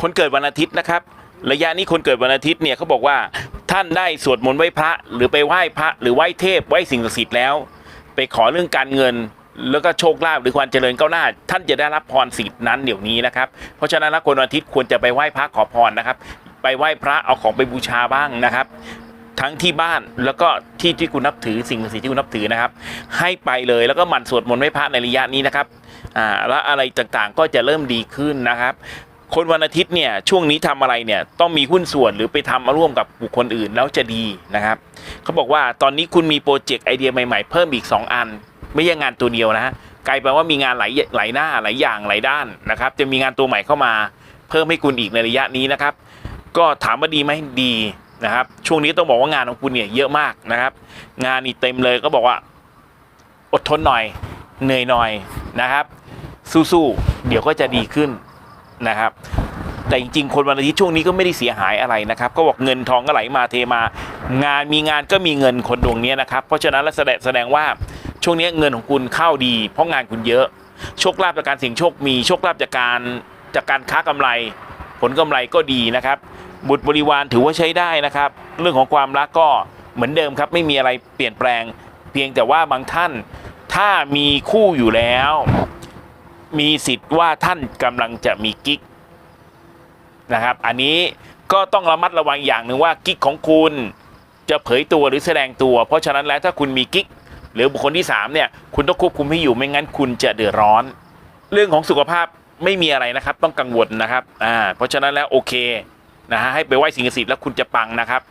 คนเกิดวันอาทิตย์นะครับ ระยะนี้คนเกิดวันอาทิตย์เนี่ยเขาบอกว่าท่านได้สวดมนต์ไหว้พระ หรือไปไหว้พระ หรือไหว้เทพไหว้สิ่งศักดิ์สิทธิ์แล้ว ไปขอเรื่องการเงินแล้วก็โชคลาภหรือความเจริญก้าวหน้า ท่านจะได้รับพรสิทธิ์นั้นเดี๋ยวนี้นะครับ เพราะฉะนั้นคนวันอาทิตย์ควรจะไปไหว้พระขอพรนะครับ ไปไหว้พระเอาของไปบูชาบ้างนะครับ ทั้งที่บ้านแล้วก็ที่ที่คุณนับถือสิ่งศักดิ์สิทธิ์ที่คุณนับถือนะครับ ให้ไปเลยแล้วก็หมั่นสวดมนต์ไหว้พระในระยะนี้นะครับอ่าแล้วอะไรต่างๆก็จะเริ่มดีขึ้นนะครับ คนวันอาทิตย์เนี่ยช่วงนี้ทำอะไรเนี่ยต้องมีหุ้นส่วนหรือไปทำร่วมกับบุคคลอื่นแล้วจะดีนะครับเขาบอกว่าตอนนี้คุณมีโปรเจกต์ไอเดียใหม่ๆ เพิ่มอีก 2 อัน ไม่ใช่งานตัวเดียวนะฮะกลายเป็นว่ามีงานหลายหลายหน้าหลายอย่างหลายด้านนะครับ จะมีงานตัวใหม่เข้ามา เพิ่มให้คุณอีกในระยะนี้นะครับ ก็ถามว่าดีไหมดีนะครับช่วงนี้ต้องบอกว่างานของคุณเนี่ยเยอะมากนะครับ งานนี่เต็มเลยก็บอกว่า อดทนหน่อยเหนื่อยหน่อยนะครับ สู้ๆเดี๋ยวก็จะดีขึ้น นะครับแต่จริงๆ คนวันอาทิตย์ช่วงนี้ก็ไม่ได้เสียหายอะไรนะครับ ก็บอกเงินทองก็ไหลมาเทมา งานมีงานก็มีเงินคนดวงนี้นะครับ เพราะฉะนั้นแล้วแสดงแสดงว่าช่วงนี้เงินของคุณเข้าดี เพราะงานคุณเยอะ โชคลาภจากการเสี่ยงโชคมีโชคลาภจากการจากการค้ากำไร ผลกำไรก็ดีนะครับ บุตรบริวารถือว่าใช้ได้นะครับ เรื่องของความรักก็เหมือนเดิมครับ ไม่มีอะไรเปลี่ยนแปลง เพียงแต่ว่าบางท่านถ้ามีคู่อยู่แล้ว มีสิทธิ์ว่าท่านกำลังจะมีกิ๊กนะครับ อันนี้ก็ต้องระมัดระวังอย่างหนึ่งว่ากิ๊กของคุณจะเผยตัวหรือแสดงตัว เพราะฉะนั้นแล้วถ้าคุณมีกิ๊กหรือบุคคลที่สามเนี่ยคุณต้องควบคุมให้อยู่ไม่งั้นคุณจะเดือดร้อน เรื่องของสุขภาพไม่มีอะไรนะครับ ต้องกังวลนะครับอ่าเพราะฉะนั้นแล้วโอเคนะฮะให้ไปไหว้สิ่งศักดิ์สิทธิ์แล้วคุณจะปังนะครับ